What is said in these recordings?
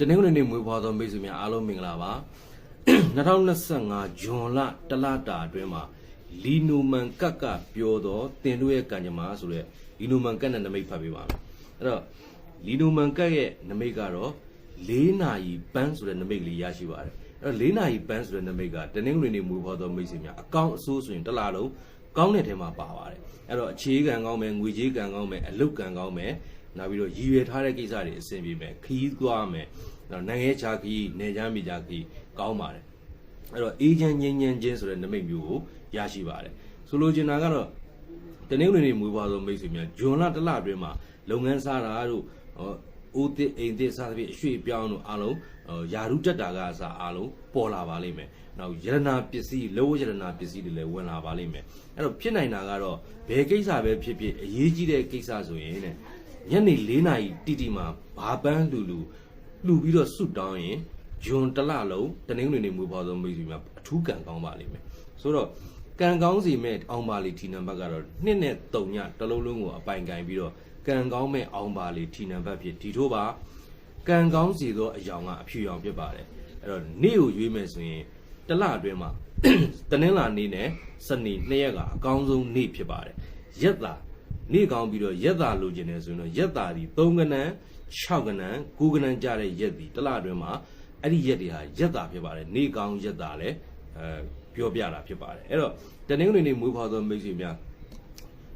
တနင်္ဂနွေနေ့မွေးဖွားသောမိတ်ဆွေများအားလုံးမင်္ဂလာပါ2025ဇွန်လတလတာအတွင်းမှာလီနိုမန်ကတ်ကပြောတော့တင်တို့ရဲ့ကံကြမ္မာဆိုတဲ့လီနိုမန်ကတ်နဲ့နမိတ်ဖတ်ပေးပါမယ်အဲ့တော့လီနိုမန်ကတ်ရဲ့နမိတ်ကတော့၄နာရီပန်းဆိုတဲ့နမိတ်ကလေးရရှိပါတယ်အဲ့တော့၄နာရီပန်းဆိုတဲ့နမိတ်ကတနင်္ဂနွေနေ့မွေးဖွားသောမိတ်ဆွေများအကောင့်အဆိုးဆိုရင်တစ်လလုံးကောင်းတဲ့ထဲမှာပါပါတယ်အဲ့တော့အခြေခံကောင်းမယ်ငွေကြေးကံကောင်းမယ်အလုတ်ကံကောင်းမယ် နောက်ပြီးတော့ရည်ရွယ်ထားတဲ့ကိစ္စတွေအဆင်ပြေမယ်ခီးသွားမယ်နော်နိုင်ငံခြားခီးနေချမ်းမိကြခီးကောင်းပါတယ်အဲ့တော့အေးချမ်းငြိမ်းချမ်းခြင်းဆိုတဲ့နမိတ်မျိုးကိုရရှိပါတယ်ဆိုလိုချင်တာကတော့တနင်္ဂနွေနေ့မွေးဖွားသောမိတ်ဆွေများဂျွန်လတစ်လအတွင်းမှာလုပ်ငန်းစားတာတို့ဟောဦးတစ်အိမ်တစ်စားသဖြင့်အရွှေ့အပြောင်းတို့အားလုံးဟောယာရုတက်တာကအစားအားလုံးပေါ်လာပါလိမ့်မယ်။နောက်ယရနာပစ္စည်းလောယရနာပစ္စည်းတွေလည်းဝင်လာပါလိမ့်မယ်။အဲ့တော့ဖြစ်နိုင်တာကတော့ဘယ်ကိစ္စပဲဖြစ်ဖြစ်အရေးကြီးတဲ့ကိစ္စဆိုရင်တဲ့ ညနေ၄နာရီတိတိမှာဘာပန်းလူလူလှူပြီးတော့ဆွတ်တောင်းရင်ဂျွန်တစ်လလုံးတနင်္ဂနွေနေ့မွေးဖွားသောမိတ်ဆွေများအထူးကံကောင်းပါလိမ့်မယ်။ဆိုတော့ကံကောင်းစီမဲ့အောင်ပါလီထီနံပါတ်ကတော့နှစ်နဲ့3ညတစ်လုံးလုံးကိုအပိုင်ကင်ပြီးတော့ကံကောင်းမဲ့အောင်ပါလီထီနံပါတ်ဖြစ်ဒီထို့ပါကံကောင်းစီသောအယောင်ကအဖြူရောင်ဖြစ်ပါတယ်အဲ့တော့နေ့ကိုရွေးမယ်ဆိုရင်တစ်လအတွင်းမှာတနင်္လာနေ့နဲ့စနေနှစ်ရက်ကအကောင်းဆုံးနေ့ဖြစ်ပါတယ်ရက်တာ နေ့ကောင်းပြီးတော့ရက်တာလိုချင်တယ်ဆိုရင်တော့ရက်တာဒီ3ကနန်း6ကနန်း9ကနန်းကြတဲ့ရက်ဒီတစ်လအတွင်းမှာအဲ့ဒီရက်တွေဟာရက်တာဖြစ်ပါတယ်နေ့ကောင်းရက်တာလည်းအဲပြောပြတာဖြစ်ပါတယ်အဲ့တော့တနင်္ဂနွေနေ့မွေးဖွားသောမိတ်ဆွေများ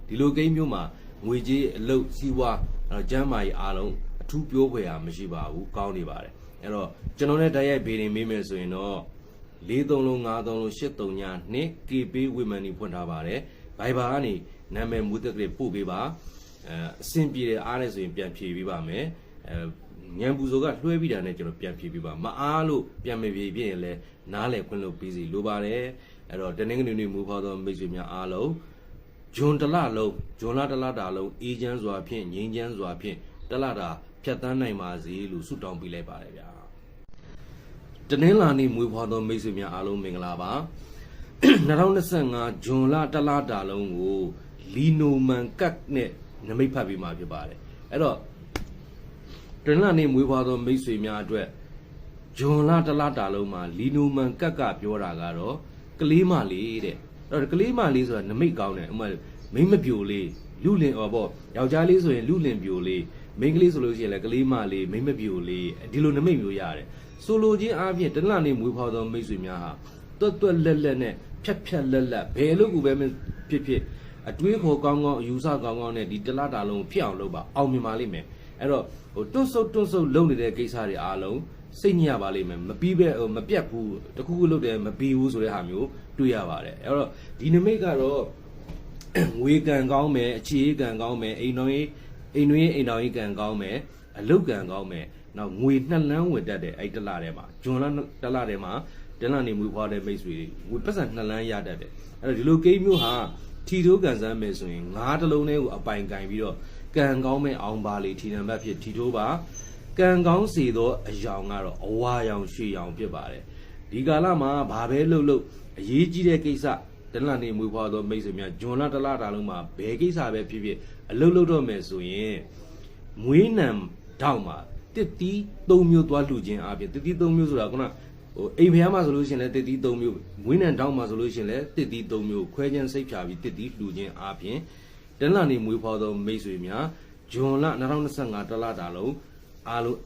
ဒီလိုကိန်းမျိုးမှာငွေကြေးအလုပ်စီးပွားအဲ့တော့ကျမ်းမာရေးအားလုံးအထူးပြောဖွယ်ရာမရှိပါဘူးကောင်းနေပါတယ်အဲ့တော့ကျွန်တော်လည်းတိုက်ရိုက်ဗေဒင်မေးမယ်ဆိုရင်တော့၄သုံးလုံး၅သုံးလုံး၈သုံးညနှစ် KP ဝိမန်နီဖွင့်ထားပါတယ်ဘိုင်ဘာကနေ နာမည်မူသက်ကလေးပို့ပေးပါအဲအဆင်ပြေတဲ့အားနဲ့ဆိုရင်ပြန်ဖြေပေးပါမယ်အဲညံပူစောကလွှဲပြီးတာနဲ့ကျွန်တော်ပြန်ဖြေပေးပါမအားလို့ပြန်မဖြေပြရင်လည်းနားလည်ခွင့်လို့ပြီးစီလိုပါတယ်အဲ့တော့တနင်္ဂနွေနေ့မူဖော်သောမိတ်ဆွေများအားလုံးဂျွန်တစ်လလုံးဂျွန်လတစ်လတာလုံးအေးချမ်းစွာဖြင့်ငြိမ်းချမ်းစွာဖြင့်တစ်လတာဖြတ်တန်းနိုင်ပါစေလို့ဆုတောင်းပေးလိုက်ပါတယ်ဗျာတနင်္လာနေ့မွေးဖွားသောမိတ်ဆွေများအားလုံးမင်္ဂလာပါ2025ဂျွန်လတစ်လတာလုံးကို လီနိုမန်ကတ်နဲ့နမိတ်ဖတ်ပြီးမှဖြစ်ပါတယ်အဲ့တော့တနင်္လာနေ့မွေးဖွားသောမိတ်ဆွေများအတွက်ဂျွန်လာတစ်လတာလုံးမှာလီနိုမန်ကတ်ကပြောတာကတော့ကလေးမလေးတဲ့အဲ့တော့ကလေးမလေးဆိုတာနမိတ်ကောင်းတယ်ဥပမာမိန်းမပြိုလေးလူလင်ဟောပေါ့ယောက်ျားလေးဆိုရင်လူလင်ပြိုလေးမိန်းကလေးဆိုလို့ရှိရင်လည်းကလေးမလေးမိန်းမပြိုလေးဒီလိုနမိတ်မျိုးရတယ်ဆိုလိုချင်းအားဖြင့်တနင်္လာနေ့မွေးဖွားသောမိတ်ဆွေများဟာတွတ်တွတ်လက်လက်နဲ့ဖြတ်ဖြတ်လက်လက်ဘယ်လို့ကူပဲမဖြစ်ဖြစ် အတွေးခေါ်ကောင်းကောင်းအယူဆကောင်းကောင်းနဲ့ဒီတလတာလုံးကိုဖြစ်အောင်လုပ်ပါအောင်မြင်ပါလိမ့်မယ်အဲ့တော့ဟိုတွန့်ဆုတ်တွန့်ဆုတ်လုပ်နေတဲ့ကိစ္စတွေအားလုံးစိတ်ညစ်ရပါလိမ့်မယ်မပြီးပဲဟိုမပြတ်ဘူးတခုခုလုပ်တယ်မပြီးဘူးဆိုတဲ့ဟာမျိုးတွေ့ရပါတယ်အဲ့တော့ဒီနမိတ်ကတော့ငွေကံကောင်းမယ်အခြေကံကောင်းမယ်အိမ်တော်ရေးအိမ်တွင်းအိမ်တော်ရေးကံကောင်းမယ်အလုတ်ကံကောင်းမယ်နောက်ငွေနှစ်လန်းဝင်တတ်တဲ့အဲ့တလထဲမှာဂျွန်လတလထဲမှာတလနေမွေးဖွားတဲ့မိတ်ဆွေတွေငွေပတ်စံနှစ်လန်းရတတ်တယ်အဲ့တော့ဒီလိုကိန်းမျိုးဟာ ထီတိုးကန်စမ်းမယ်ဆိုရင်ငါးတလုံးလေးကိုအပိုင်ကင်ပြီးတော့ကံကောင်းမဲ့အောင်ပါလေထီနံပါတ်ဖြစ်ထီတိုးပါကံကောင်းစီသောအယောင်ကတော့အဝါရောင်ရွှေရောင်ဖြစ်ပါတယ်ဒီကာလမှာဘာပဲလှုပ်လှုပ်အရေးကြီးတဲ့ကိစ္စတနလာနေမွေးဖွားသောမိတ်ဆွေများဂျွန်လာတလတာလုံးမှာဘယ်ကိစ္စပဲဖြစ်ဖြစ်အလုပ်လုပ်တော့မယ်ဆိုရင်မွေးနံတောက်မှာတစ်တီး၃မျိုးသွားလှူခြင်းအပြင်တစ်တီး၃မျိုးဆိုတာက ဟိုအိမ်ဖျားမှာဆိုလို့ရှိရင်လည်းတစ်တီး၃မျိုးမွေးနံတောက်မှာဆိုလို့ရှိရင်လည်းတစ်တီး၃မျိုးခွဲခြင်းစိတ်ဖြာပြီးတစ်တီးလှူခြင်းအပြင်တနလာနေမွေးဖွားသောမိတ်ဆွေများဂျွန်လ2025တလတာလုံးအားလုံး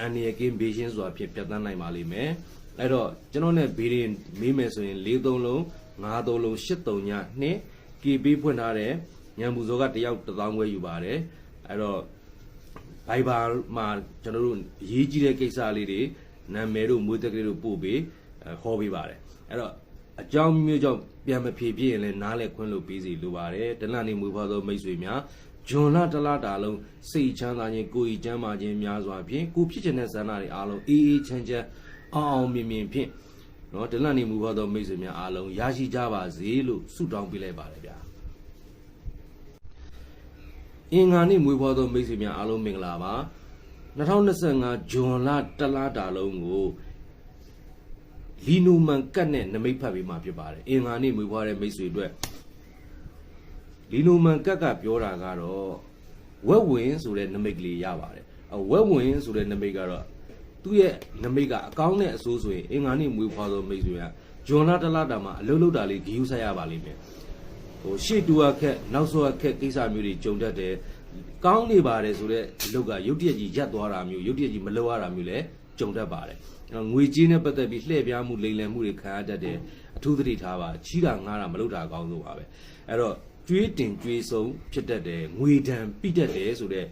အန်ရကင်းဘေးရှင်းစွာဖြင့်ပြတ်သန်းနိုင်ပါလိမ့်မယ်အဲ့တော့ကျွန်တော်နဲ့ဘေးရင်မေးမယ်ဆိုရင်၄သုံးလုံး၅သုံးလုံး၈သုံးညနှစ် KB ဖွင့်ထားတဲ့ညံပူစောကတယောက်တစ်သောင်းခွဲယူပါတယ်အဲ့တော့ဘိုင်ဘာမှာကျွန်တော်တို့အရေးကြီးတဲ့ကိစ္စလေးတွေ နာမည်တို့မွေးသက်ကလေးတို့ပို့ပေးအဲဟောပေးပါတယ်အဲ့တော့အကြောင်းမျိုးကြောင့်ပြန်မဖြေပြရင်လည်းနားလဲခွင့်လို့ပေးစီလိုပါတယ်တလနေမွေးဖွားသောမိတ်ဆွေများဂျွန်လာတလတာလုံးစိတ်ချမ်းသာခြင်းကိုယ်ဤချမ်းသာခြင်းများစွာဖြင့်ကိုဖြစ်ချင်တဲ့ဇာနာတွေအားလုံးအေးအေးချမ်းချမ်းအောင်အောင်မြင်မြင်ဖြင့်နော်တလနေမူဖွားသောမိတ်ဆွေများအားလုံးရရှိကြပါစေလို့ဆုတောင်းပေးလိုက်ပါတယ်ဗျာအင်္ဂါနေ့မွေးဖွားသောမိတ်ဆွေများအားလုံးမင်္ဂလာပါ 2025ဂျွန်လတလတာလုံးကိုလီနိုမန်ကတ်နဲ့နမိတ်ဖတ်ပြီးမှဖြစ်ပါတယ်အင်္ဂါနေ့မွေးဖွားတဲ့မိတ်ဆွေအတွက်လီနိုမန်ကတ်ကပြောတာကတော့ဝက်ဝင်ဆိုတဲ့နမိတ်ကလေးရပါတယ်အဝက်ဝင်ဆိုတဲ့နမိတ်ကတော့တသူ့ရဲ့နမိတ်ကအကောင်းနဲ့အဆိုးဆိုရင်အင်္ဂါနေ့မွေးဖွားသောမိတ်ဆွေကဂျွန်လာတလာတာမှာအလုံးလုံးတာလေးဂယူးဆက်ရပါလိမ့်မယ်ဟိုရှေ့တူအခက်နောက်ဆောအခက်ကိစ္စမျိုးတွေကြုံတတ်တယ် ကောင်းနေပါတယ်ဆိုတော့အလုပ်ကရုတ်တရက်ကြီးရက်သွားတာမျိုးရုတ်တရက်ကြီးမလုပ်ရတာမျိုးလည်းကြုံတတ်ပါတယ်အဲ့တော့ငွေကြေးနဲ့ပတ်သက်ပြီးလှည့်ပြားမှုလိမ်လည်မှုတွေခံရတတ်တယ်အထူးသတိထားပါချီးတာငားတာမလုပ်တာအကောင်းဆုံးပါပဲအဲ့တော့ကျွေးတင်ကျွေးဆုံးဖြစ်တတ်တယ်ငွေဒဏ်ပိတတ်တယ်ဆိုတော့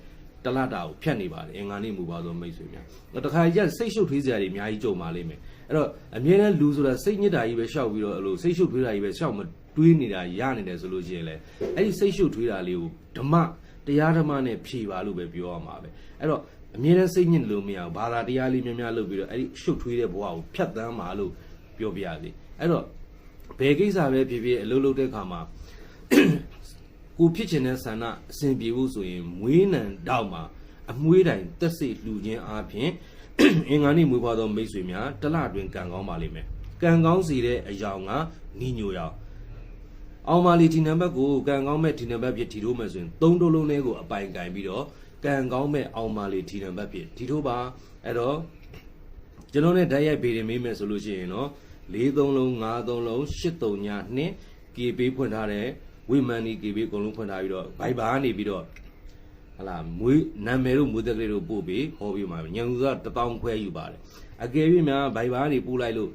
တလတာကိုဖြတ်နေပါတယ်အင်္ဂါနေ့မူပါသောမိတ်ဆွေများ။တခါရက်စိတ်ရှုပ်ထွေးစရာတွေအများကြီးကြုံပါလိမ့်မယ်။အဲ့တော့အမြဲတမ်းလူဆိုတာစိတ်ညစ်တာကြီးပဲရှောက်ပြီးတော့အဲ့လိုစိတ်ရှုပ်ထွေးတာကြီးပဲရှောက်မတွေးနေတာရနေတယ်ဆိုလို့ရှိရင်လေအဲ့ဒီစိတ်ရှုပ်ထွေးတာလေးကိုဓမ္မ တရားဓမ္မနဲ့ဖြေပါလို့ပဲပြောရမှာပဲ။အဲ့တော့အမြဲတမ်းစိတ်ညစ်လို့မရဘူး။ဘာသာတရားလေးများများလုပ်ပြီးတော့အဲ့ဒီရှုပ်ထွေးတဲ့ဘဝကိုဖြတ်သန်းပါလို့ပြောပြရစီ။အဲ့တော့ဘယ်ကိစ္စပဲဖြစ်ဖြစ်အလုပ်လုပ်တဲ့အခါမှာကိုဖြစ်ချင်တဲ့ဆန္ဒအစဉ်ပြေဖို့ဆိုရင်မွေးနံတောက်မှာအမွေးတိုင်တက်စိတ်လှူခြင်းအားဖြင့်အင်္ဂါနေ့မွေးဖွားသောမိတ်ဆွေများတစ်လတွင်ကံကောင်းပါလိမ့်မယ်ကံကောင်းစေတဲ့အယောင်ကညီညိုရောင် အောင်မာလီဒီနံပါတ်ကိုကံကောင်းမဲ့ဒီနံပါတ်ဖြစ်ထီထိုးမယ်ဆိုရင်သုံးတိုးလုံးလေးကိုအပိုင်ကင်ပြီးတော့ကံကောင်းမဲ့အောင်မာလီဒီနံပါတ်ဖြစ်ထီထိုးပါအဲ့တော့ကျွန်တော်နဲ့ဓာတ်ရိုက်ပေးတယ်မေးမယ်ဆိုလို့ရှိရင်တော့၄သုံးလုံး၅သုံးလုံး၈သုံးညနှစ် KB ဖွင့်ထားတယ်ဝိမန်နီ KB အကုန်လုံးဖွင့်ထားပြီးတော့ဘိုင်ဘာကနေပြီးတော့ဟလာမွေးနာမည်တို့မွေးသက်ကလေးတို့ပို့ပြီးဟောပြီးမှာညံဦးကတပေါင်းခွဲယူပါတယ်အကယ်၍များဘိုင်ဘာကနေပို့လိုက်လို့ဟော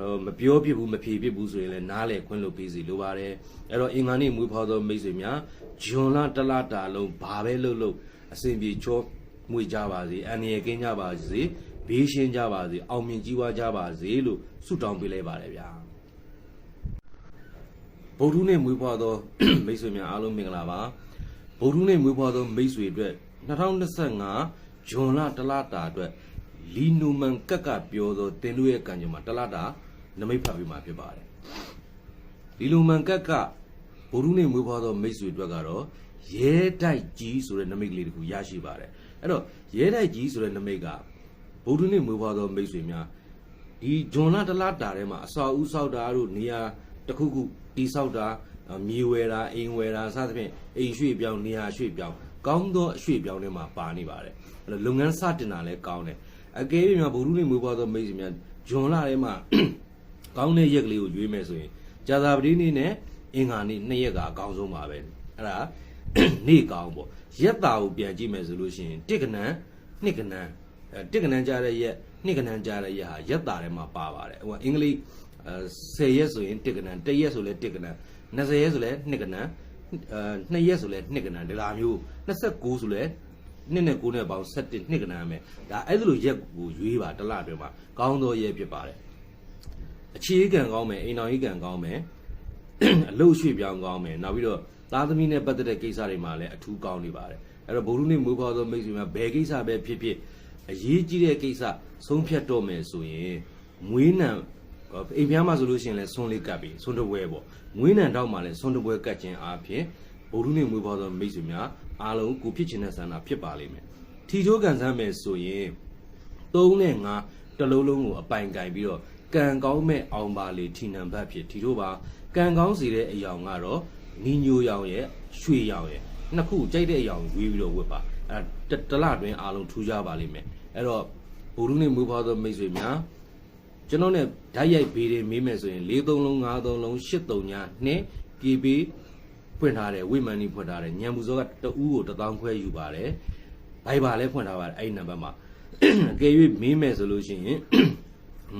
တော့မပြောဖြစ်ဘူးမဖြေဖြစ်ဘူးဆိုရင်လည်းနားလေခွင့်လို့ပြီးစီလိုပါတယ်အဲ့တော့အင်္ဂါနေ့မွေးဖွားသောမိတ်ဆွေများဂျွန်လာတလတာလုံးဘာပဲလုပ်လို့အစဉ်ပြေချောမွေကြပါစေအန်ရကင်းကြပါစေဘေးရှင်းကြပါစေအောင်မြင်ကြီးပွားကြပါစေလို့ဆုတောင်းပေးလိုက်ပါတယ်ဗျာဗုဒ္ဓနဲ့မွေးဖွားသောမိတ်ဆွေများအားလုံးမင်္ဂလာပါဗုဒ္ဓနဲ့မွေးဖွားသောမိတ်ဆွေအတွက်2025ဂျွန်လတလတာအတွက် လီနိုမန်ကက်ကပြောသောတင်တို့ရဲ့ကံကြမ္မာတလတာနမိတ်ဖတ်ပြီးမှဖြစ်ပါတယ်လီနိုမန်ကက်ကဗုဒ္ဓနဲ့မွေးဖွားသောမိတ်ဆွေအတွက်ကတော့ရဲတိုက်ကြီးဆိုတဲ့နမိတ်ကလေးတစ်ခုရရှိပါတယ်အဲ့တော့ရဲတိုက်ကြီးဆိုတဲ့နမိတ်ကဗုဒ္ဓနဲ့မွေးဖွားသောမိတ်ဆွေများဒီဂျွန်လာတလားတာထဲမှာအစာဦးဆောက်တာတို့နေရာတစ်ခုခုတီဆောက်တာအမြေဝယ်တာအိမ်ဝယ်တာစသဖြင့်အိမ်ရွှေ့ပြောင်းနေရာရွှေ့ပြောင်းကောင်းသောအရွှေ့ပြောင်းတွေမှာပါနေပါတယ်အဲ့တော့လုပ်ငန်းစတင်တာလည်းကောင်းတယ် အကယ်၍များဗုဒ္ဓနေမွေးဖွားသောမိတ်ဆွေများဂျွန်လာထဲမှာကောင်းတဲ့ရက်ကလေးကိုရွေးမယ်ဆိုရင်ကြာသာပတိနေ့နဲ့အင်္ဂါနေ့နှစ်ရက်ကအကောင်းဆုံးပါပဲအဲ့ဒါနေ့ကောင်းပေါ့ရက်တာကိုပြန်ကြည့်မယ်ဆိုလို့ရှိရင်တစ်ကနန်းနှစ်ကနန်းအဲတစ်ကနန်းကြားတဲ့ရက်နှစ်ကနန်းကြားတဲ့ရက်ဟာရက်တာထဲမှာပါပါတယ်ဟိုကအင်္ဂလိပ်အဲ10ရက်ဆိုရင်တစ်ကနန်းတစ်ရက်ဆိုလဲတစ်ကနန်း20ရက်ဆိုလဲနှစ်ကနန်းအဲနှစ်ရက်ဆိုလဲနှစ်ကနန်းဒီလားမျိုး29ဆိုလဲ နှစ်နဲ့9နဲ့ပေါင်း17နှစ်ကနန်းပဲဒါအဲ့ဒါလိုရက်ကိုရွေးပါတစ်လအတွင်းမှာကောင်းသောရက်ဖြစ်ပါတယ်အခြေခံကောင်းမယ်အိမ်တော်ကြီးကံကောင်းမယ်အလုတ်ရွှေ့ပြောင်းကောင်းမယ်နောက်ပြီးတော့သားသမီးနဲ့ပတ်သက်တဲ့ကိစ္စတွေမှာလည်းအထူးကောင်းနေပါတယ်အဲ့တော့ဘုရုနေ့မူဖော်သောမိတ်ဆွေများဘယ်ကိစ္စပဲဖြစ်ဖြစ်အရေးကြီးတဲ့ကိစ္စဆုံးဖြတ်တော့မယ်ဆိုရင်မွေးနံအိမ်ဖျားမှာဆိုလို့ရှိရင်လည်းဆွန်းလေးကပ်ပြီးဆွန်းတပွဲပေါ့မွေးနံတော့မှလည်းဆွန်းတပွဲကပ်ခြင်းအပြင် ဘုရုနေ့မူဖော်သောမိတ်ဆွေများအားလုံးကိုဖြစ်ချင်တဲ့ဆန္ဒဖြစ်ပါလိမ့်မယ်ထီချိုးကန်ဆန်းမယ်ဆိုရင်3နဲ့5တစ်လုံးလုံးကိုအပိုင်ကင်ပြီးတော့ကံကောင်းမဲ့အောင်ပါလေထီနံဘတ်ဖြစ်ထီတို့ပါကံကောင်းစီတဲ့အယောင်ကတော့နီညိုရောင်ရဲ့ရွှေရောင်ရဲ့နှစ်ခုကြိုက်တဲ့အယောင်ရွေးပြီးတော့ဝတ်ပါအဲတတလတွင်အားလုံးထူးခြားပါလိမ့်မယ်အဲ့တော့ဘုရုနဲ့မူဖွားသောမိတ်ဆွေများကျွန်တော်နဲ့ဓာတ်ရိုက်ဘေးတွေမေးမယ်ဆိုရင်၄သုံးလုံး၅သုံးလုံး၈သုံးညာနှစ်ပြေးပြီး ဖွင့်ထားတယ်ဝိမန်နီဖွင့်ထားတယ်ညံမှုစောကတအူးကိုတစ်သောင်းခွဲယူပါတယ်ဘိုင်ဘာလည်းဖွင့်ထားပါတယ်အဲ့ဒီနံပါတ်မှာအကယ်၍မင်းမယ်ဆိုလို့ရှိရင်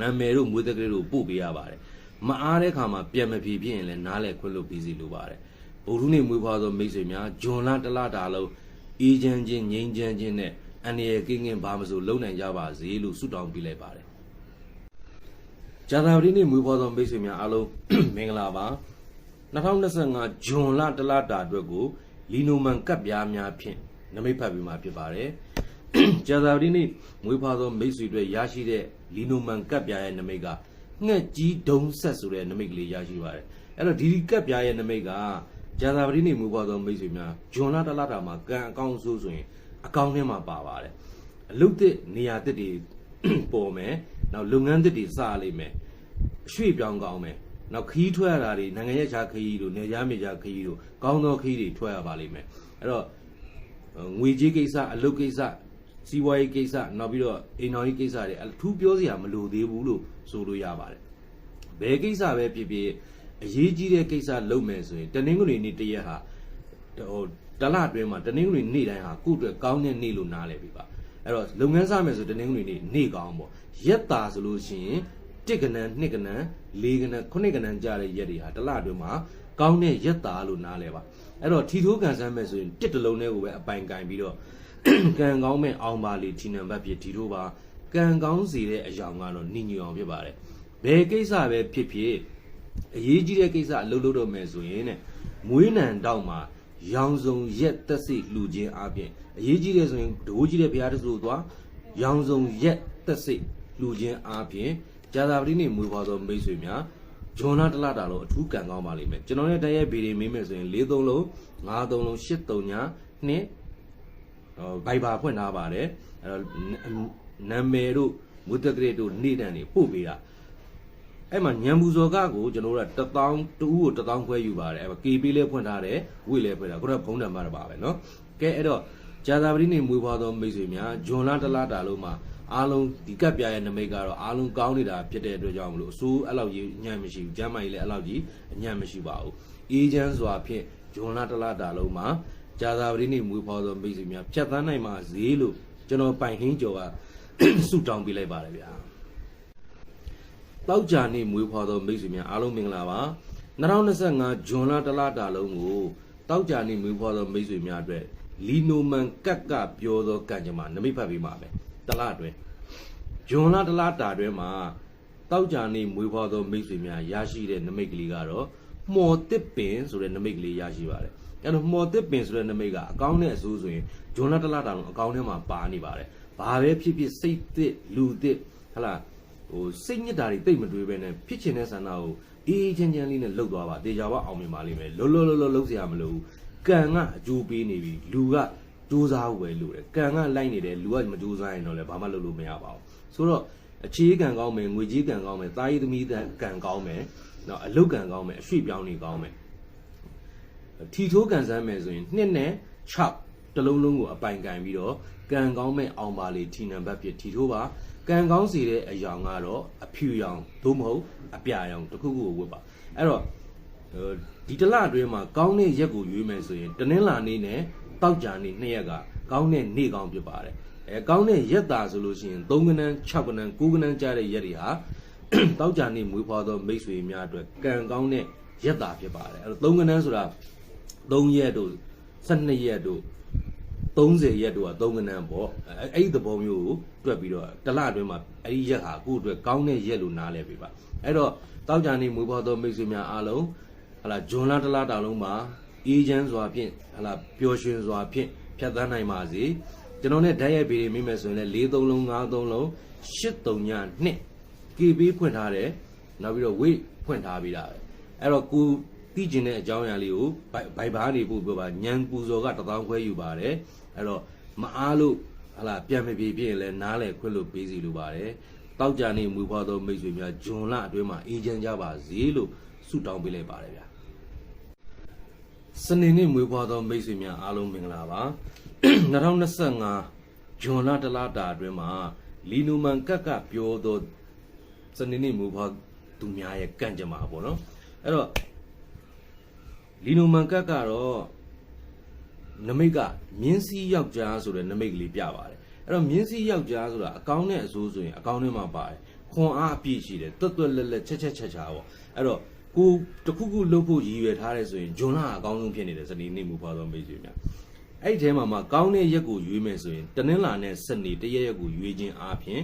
နာမည်တို့မွေးသက်ကလေးတို့ပို့ပေးရပါတယ်မအားတဲ့ခါမှာပြန်မဖြေဖြစ်ရင်လည်းနားလဲခွင့်လို့ပြီးစီလိုပါတယ်ဗုဒ္ဓနေ့မွေးဖွားသောမိတ်ဆွေများဂျွန်လာတလတာလုံးအေးချမ်းချင်းငြိမ်းချမ်းချင်းနဲ့အန္တရာယ်ကင်းကင်းဘာမဆိုလုံနိုင်ကြပါစေလို့ဆုတောင်းပေးလိုက်ပါတယ်ဂျာသာပတိနေ့မွေးဖွားသောမိတ်ဆွေများအားလုံးမင်္ဂလာပါ 2025ဂျွန်လတလတာအတွက်ကိုလီနိုမန်ကပ်ပြားများဖြင့်နမိတ်ဖတ်ပြီးမှဖြစ်ပါတယ်ကြာသာပတိနေ့မွေးဖွားသောမိတ်ဆွေတွေရရှိတဲ့လီနိုမန်ကပ်ပြားရဲ့နမိတ်ကငှက်ကြီးဒုံဆက်ဆိုတဲ့နမိတ်ကလေးရရှိပါတယ်အဲ့တော့ဒီဒီကပ်ပြားရဲ့နမိတ်ကကြာသာပတိနေ့မွေးဖွားသောမိတ်ဆွေများဂျွန်လာတလတာမှာကံအကောင်းဆိုးဆိုရင်အကောင်းထဲမှာပါပါတယ်အလုတ်တစ်နေရာတစ်တွေပေါ်မယ်နောက်လုပ်ငန်းတစ်တွေစရလိမ့်မယ်ရွှေ့ပြောင်းကောင်းမယ် နောက်ခီးထွက်ရတာတွေနိုင်ငံရဲ့ခြားခီးတို့နေကြားမြေကြားခီးတို့ကောင်းသောခီးတွေထွက်ရပါလိမ့်မယ်အဲ့တော့ငွေကြေးကိစ္စအလုပ်ကိစ္စစီးပွားရေးကိစ္စနောက်ပြီးတော့အိမ်တော်ရေးကိစ္စတွေအထူးပြောစရာမလိုသေးဘူးလို့ဆိုလို့ရပါတယ်ဘယ်ကိစ္စပဲဖြစ်ဖြစ်အရေးကြီးတဲ့ကိစ္စလုပ်မယ်ဆိုရင်တနင်္ဂနွေနေ့တရက်ဟာဟိုတလအတွင်းမှာတနင်္ဂနွေနေ့တိုင်းဟာကိုယ့်အတွက်ကောင်းတဲ့နေ့လို့နားလည်ပြီပါအဲ့တော့လုပ်ငန်းစမယ်ဆိုတနင်္ဂနွေနေ့နေ့ကောင်းပေါ့ရက်တာဆိုလို့ရှိရင် တစ်ကနန်းနှစ်ကနန်းလေးကနန်းခုနှစ်ကနန်းကြာတဲ့ရက်တွေဟာတလအတွင်းမှာကောင်းတဲ့ရက်တာလို့နားလည်ပါအဲ့တော့ထီထိုးကန်ဆန်းမယ်ဆိုရင်တစ်တလုံးလေးကိုပဲအပိုင်ကင်ပြီးတော့ကံကောင်းမဲ့အောင်ပါလေထီနံပါတ်ဖြစ်ထီထိုးပါကံကောင်းစေတဲ့အယောင်ကတော့နှိညူအောင်ဖြစ်ပါတယ်ဘယ်ကိစ္စပဲဖြစ်ဖြစ်အရေးကြီးတဲ့ကိစ္စအလုပ်လုပ်တော့မယ်ဆိုရင်တဲ့မွေးနံတောက်မှာရောင်စုံရက်တက်စိလှူခြင်းအပြင်အရေးကြီးတယ်ဆိုရင်ဒိုးကြီးတဲ့ဘုရားတဆူသွားရောင်စုံရက်တက်စိလှူခြင်းအပြင် ဇာတာပတိနေမွေးဖွားသောမိတ်ဆွေများဂျွန်လာတလတာလုံးအထူးကံကောင်းပါလိမ့်မယ်ကျွန်တော်ရဲ့တရက်ဗီဒီမေးမယ်ဆိုရင်၄သုံးလုံး၅သုံးလုံး၈သုံးညာ2ဟိုဘိုင်ဘာဖွင့်ထားပါတယ်အဲ့တော့နာမည်တို့မွတ်တက်ကရစ်တို့နေ့တန်တွေပို့ပေးတာအဲ့မှာညံပူဇော်ကကိုကျွန်တော်တို့က1000တူကို1000ခွဲယူပါတယ်အဲ့မှာ KB လေးဖွင့်ထားတယ်ဝိလည်းဖွင့်တာခုနကဘုံတံမှာပါပဲเนาะကဲအဲ့တော့ဂျာသာပတိနေမွေးဖွားသောမိတ်ဆွေများဂျွန်လာတလာတာလုံးမှာ အားလုံးဒီကပ်ပြရဲ့နမိတ်ကတော့အားလုံးကောင်းနေတာဖြစ်တဲ့အတွက်ကြောင့်မလို့အစိုးအဲ့လောက်ကြီးအညံ့မရှိဘူးကျမ်းမာကြီးလည်းအဲ့လောက်ကြီးအညံ့မရှိပါဘူးအေးချမ်းစွာဖြင့်ဂျွန်လာတလာတာလုံးမှာဂျာသာပတိနေမွေးဖွားသောမိတ်ဆွေများဖြတ်သန်းနိုင်မှာဈေးလို့ကျွန်တော်ပိုင်ဟင်းကျော်ကဆုတောင်းပေးလိုက်ပါတယ်ဗျာတောက်ကြနေ့မွေးဖွားသောမိတ်ဆွေများအားလုံးမင်္ဂလာပါ2025ဇွန်လတလတာလုံးကိုတောက်ကြနေ့မွေးဖွားသောမိတ်ဆွေများအတွက်လီနိုမန်ကက်ကကပြောသောကံကြမ္မာနမိတ်ဖတ်ပေးပါမယ် တလအတွင်းဂျွန်လတလတာတွင်မှာတောက်ကြနေမွေးဖွားသောမိတ်ဆွေများရရှိတဲ့နမိတ်ကလေးကတော့မော်တစ်ပင်ဆိုတဲ့နမိတ်ကလေးရရှိပါတယ်အဲ့တော့မော်တစ်ပင်ဆိုတဲ့နမိတ်ကအကောင်းနဲ့အဆိုးဆိုရင်ဂျွန်လတလတာလုံးအကောင်းထဲမှာပါနေပါတယ်ဘာပဲဖြစ်ဖြစ်စိတ်သစ်လူသစ်ဟလာဟိုစိတ်ညစ်တာတွေတိတ်မတွေးပဲနဲ့ဖြစ်ချင်တဲ့ဆန္ဒကိုအေးချမ်းချမ်းလေးနဲ့လှုပ်သွားပါတေချာပါအောင်မြင်ပါလိမ့်မယ်လှုပ်လှုပ်လှုပ်လှုပ်စရာမလိုဘူးကံကအကျိုးပေးနေပြီလူက ကြိုးစားဖို့ပဲလို့တယ်ကံကလိုက်နေတယ်လူကမကြိုးစားရင်တော့လည်းဘာမှလုပ်လို့မရပါဘူးဆိုတော့အခြေကံကောင်းမယ်ငွေကြီးကံကောင်းမယ်တာယီသမီးကံကောင်းမယ်နော်အလုတ်ကံကောင်းမယ်အရွှေ့ပြောင်းနေကောင်းမယ်ထီထိုးကံစမ်းမယ်ဆိုရင်နှစ်နဲ့6တလုံးလုံးကိုအပိုင်ကင်ပြီးတော့ကံကောင်းမဲ့အောင်ပါလေထီနံပါတ်ဖြစ်ထီထိုးပါကံကောင်းစီတဲ့အယောင်ကတော့အဖြူရောင်သို့မဟုတ်အပြာရောင်တစ်ခုခုကိုဝတ်ပါအဲ့တော့ဟိုဒီတစ်လအတွင်းမှာကောင်းတဲ့ရက်ကိုရွေးမယ်ဆိုရင်တနင်္လာနေ့နဲ့ တောက်ကြနေ့နှစ်ရက်ကကောင်းတဲ့နေ့ကောင်းဖြစ်ပါတယ်အဲကောင်းတဲ့ရက်တာဆိုလို့ရှိရင်3ကနန်း6ကနန်း9ကနန်းကြားတဲ့ရက်တွေဟာတောက်ကြနေ့မွေးဖွားသောမိတ်ဆွေများအတွက်ကံကောင်းတဲ့ရက်တာဖြစ်ပါတယ်အဲ့တော့3ကနန်းဆိုတာ3ရက်တို့12ရက်တို့30ရက်တို့က3ကနန်းပေါ့အဲအဲ့ဒီသဘောမျိုးကိုတွက်ပြီးတော့တစ်လအတွင်းမှာအဲ့ဒီရက်ဟာကိုယ့်အတွက်ကောင်းတဲ့ရက်လို့နားလဲပြီပါအဲ့တော့တောက်ကြနေမွေးဖွားသောမိတ်ဆွေများအားလုံးဟလာဂျွန်လာတစ်လတာလုံးမှာ အေးချမ်းစွာဖြင့်ဟလာပျော်ရွှင်စွာဖြင့်ဖြတ်သန်းနိုင်ပါစေကျွန်တော်နဲ့ဓာတ်ရိုက်ပေးမိမယ်ဆိုရင်လည်း4 3လုံး5 3လုံး8 3ည2 KB ဖွင့်ထားတယ်နောက်ပြီးတော့ weight ဖွင့်ထားပြီးတာပဲအဲ့တော့ကိုသိကျင်တဲ့အကြောင်းအရာလေးကိုဘိုင်ဘိုင်ဘာနေဖို့ပြောပါညံပူဇော်က1000ခွဲယူပါတယ်အဲ့တော့မအားလို့ဟလာပြန်မပြေပြရင်လည်းနားလေခွင့်လို့ပေးစီလိုပါတယ်တောက်ကြနေမူဖွားသောမိတ်ဆွေများဂျွန်လအတွင်းမှာအေးချမ်းကြပါစေလို့ဆုတောင်းပေးလိုက်ပါတယ်ဗျာ စနေနေ့မွေးဖွားသောမိတ်ဆွေများအားလုံးမင်္ဂလာပါ2025ဂျွန်လတလတာအတွင်းမှာလီနူမန်ကက်ကပြောသောစနေနေ့မူဖွားသူများရဲ့ကန့်ကြမှာပေါ့နော်အဲ့တော့လီနိုမန်ကတ်ကတော့နမိတ်ကမြင်းစည်းယောက်ျားဆိုတဲ့နမိတ်ကလေးပြပါတယ်အဲ့တော့မြင်းစည်းယောက်ျားဆိုတာအကောင်းနဲ့အဆိုးဆိုရင်အကောင်းထဲမှာပါတယ်ခွန်အားအပြည့်ရှိတယ်တွတ်တွတ်လက်လက်ချက်ချက်ချက်ချာပေါ့အဲ့တော့ ကိုတခုခုလုပ်ဖို့ရည်ရွယ်ထားတယ်ဆိုရင်ဂျွန်လာအကောင်းဆုံးဖြစ်နေတဲ့စနေနေ့မူဖွားသောမိတ်ဆွေများအဲ့ဒီထဲမှာမှကောင်းတဲ့ရက်ကိုရွေးမယ်ဆိုရင်တနင်္လာနဲ့စနေတရက်ရက်ကိုရွေးခြင်းအပြင်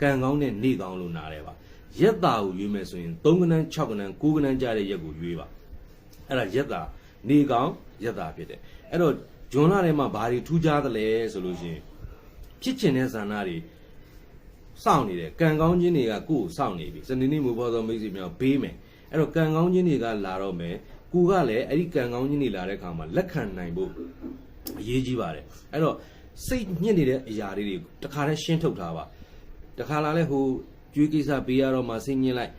ကံကောင်းတဲ့နေ့ကောင်းလို့နားတယ်ပါရက်တာကိုရွေးမယ်ဆိုရင်3ကနန်း6ကနန်း9ကနန်းကြားတဲ့ရက်ကိုရွေးပါအဲ့ဒါရက်တာနေကောင်းရက်တာဖြစ်တယ်အဲ့တော့ဂျွန်လာထဲမှာဘာတွေထူးခြားသလဲဆိုလို့ရှိရင်ဖြစ်ချင်တဲ့ဇာနာတွေစောင့်နေတယ်ကံကောင်းခြင်းတွေကကိုယ့်ကိုစောင့်နေပြီစနေနေ့မိုးပေါ်သောမိတ်ဆွေများဘေးမယ် အဲ့တော့ကံကောင်းခြင်းတွေကလာတော့မယ်ကိုကလည်းအဲ့ဒီကံကောင်းခြင်းတွေလာတဲ့အခါမှာလက်ခံနိုင်ဖို့အရေးကြီးပါတယ်အဲ့တော့စိတ်ညစ်နေတဲ့အရာလေးတွေတခါတည်းရှင်းထုတ်ထားပါတခါလာလဲဟိုကျွေးကိစ္စပေးရတော့မှစိတ်ညစ်လိုက်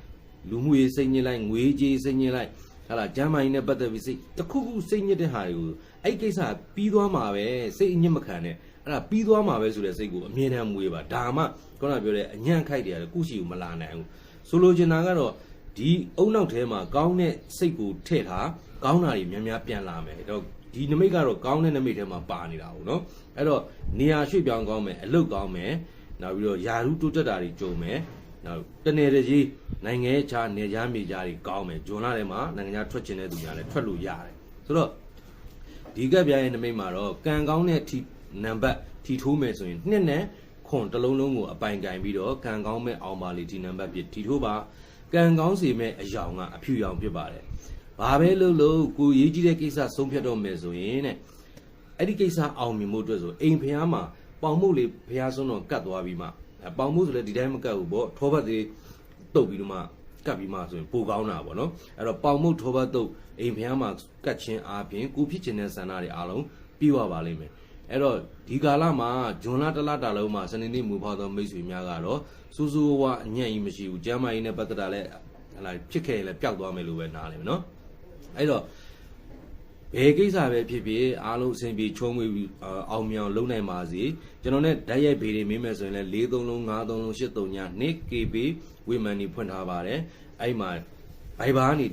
လူမှုရေးစိတ်ညစ်လိုက်ငွေကြေးစိတ်ညစ်လိုက်ဟာလာကျမ်းမာရေးနဲ့ပတ်သက်ပြီးစိတ်တစ်ခုခုစိတ်ညစ်တဲ့ဟာတွေကိုအဲ့ကိစ္စပြီးသွားမှာပဲစိတ်အညစ်မခံနဲ့အဲ့ဒါပြီးသွားမှာပဲဆိုတဲ့စိတ်ကိုအမြဲတမ်းမွေးပါဒါမှခုနပြောတဲ့အညံ့ခိုက်တယ်ကုရှိကိုမလာနိုင်ဘူးဆိုလိုချင်တာကတော့ ဒီအုံနောက်ထဲမှာကောင်းတဲ့စိတ်ကိုထည့်ထားကောင်းတာတွေများများပြန်လာမယ်တော့ဒီနမိတ်ကတော့ကောင်းတဲ့နမိတ်ထဲမှာပါနေတာဟုတ်နော်အဲ့တော့နေရာရွှေ့ပြောင်းကောင်းမယ်အလုတ်ကောင်းမယ်နောက်ပြီးတော့ယာရုတိုးတက်တာတွေကြုံမယ်နောက်တနေတကြီးနိုင်ငံရဲ့ခြားနေချားမြေခြားတွေကောင်းမယ်ဂျွန်လာထဲမှာနိုင်ငံခြားထွက်ချင်တဲ့သူများလည်းထွက်လို့ရတယ်ဆိုတော့ဒီကပ်ပြားရဲ့နမိတ်မှာတော့ကံကောင်းတဲ့ထီနံပါတ်ထီထိုးမယ်ဆိုရင်နှစ်နဲ့ခွန်တစ်လုံးလုံးကိုအပိုင်ကင်ပြီးတော့ကံကောင်းမဲ့အောင်ပါလေဒီနံပါတ်ပြထီထိုးပါ ကံကောင်းစီမဲ့အယောင်ကအဖြူရောင်ဖြစ်ပါတယ်။ဘာပဲလုပ်လို့ကိုရေးကြီးတဲ့ကိစ္စဆုံးဖြတ်တော့မယ်ဆိုရင်တဲ့အဲ့ဒီကိစ္စအောင်မြင်မှုအတွက်ဆိုအိမ်ဖျားမှာပေါင်မှုလေးဖျားဆုံးတော့ကတ်သွားပြီးမှအဲပေါင်မှုဆိုလည်းဒီတိုင်းမကတ်ဘူးပေါ့ထောပတ်သေးတုတ်ပြီးတော့မှကတ်ပြီးမှဆိုရင်ပိုကောင်းတာပေါ့နော်အဲ့တော့ပေါင်မှုထောပတ်တုတ်အိမ်ဖျားမှာကတ်ချင်းအားဖြင့်ကိုဖြစ်ချင်တဲ့ဆန္ဒတွေအားလုံးပြီးသွားပါလိမ့်မယ် အဲ့တော့ဒီကာလမှာဂျွန်လာတစ်လတာလုံးမှာစနေနေ့မူဖောက်သောမိတ်ဆွေများကတော့စူးစူးဝါအညံ့ကြီးမရှိဘူးကျမ်းမာရေးနဲ့ပတ်သက်တာလည်းဟလာဖြစ်ခဲ့ရင်လည်းပျောက်သွားမယ်လို့ပဲနားလည်မယ်နော်အဲ့တော့ဘယ်ကိစ္စပဲဖြစ်ဖြစ်အားလုံးအဆင်ပြေချုံးမွေးပြီးအာအောင်မြောင်လုပ်နိုင်ပါစေကျွန်တော်နဲ့ဓာတ်ရိုက်ဗေတွေမင်းမယ်ဆိုရင်လည်း၄သုံးလုံး၅သုံးလုံး၈သုံးည 2KB ဝေမန်နေဖွင့်ထားပါတယ်အဲ့မှာဘိုင်ဘာကနေ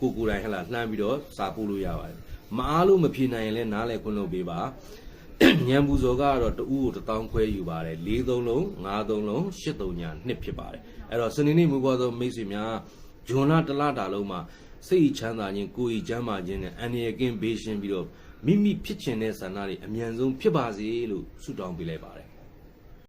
ကိုကိုယ်တိုင်ဟလာလှမ်းပြီးတော့စာပို့လို့ရပါတယ်မအားလို့မဖြေနိုင်ရင်လည်းနားလဲခွင့်လုပ်ပေးပါ ညံပူဇော်ကတော့တူဦးကိုတစ်တောင်းခွဲယူပါတယ်၄သုံးလုံး၅သုံးလုံး၈သုံးည2ဖြစ်ပါတယ်အဲ့တော့စနေနေ့မူပေါ်သောမိတ်ဆွေများဂျွန်လာတစ်လတာလုံးမှာစိတ်ချမ်းသာခြင်းကိုယ်ဤချမ်းသာခြင်းနဲ့အန္တရာယ်ကင်းဘေးရှင်းပြီးတော့မိမိဖြစ်ချင်တဲ့ဆန္ဒတွေအမြန်ဆုံးဖြစ်ပါစေလို့ဆုတောင်းပေးလိုက်ပါတယ်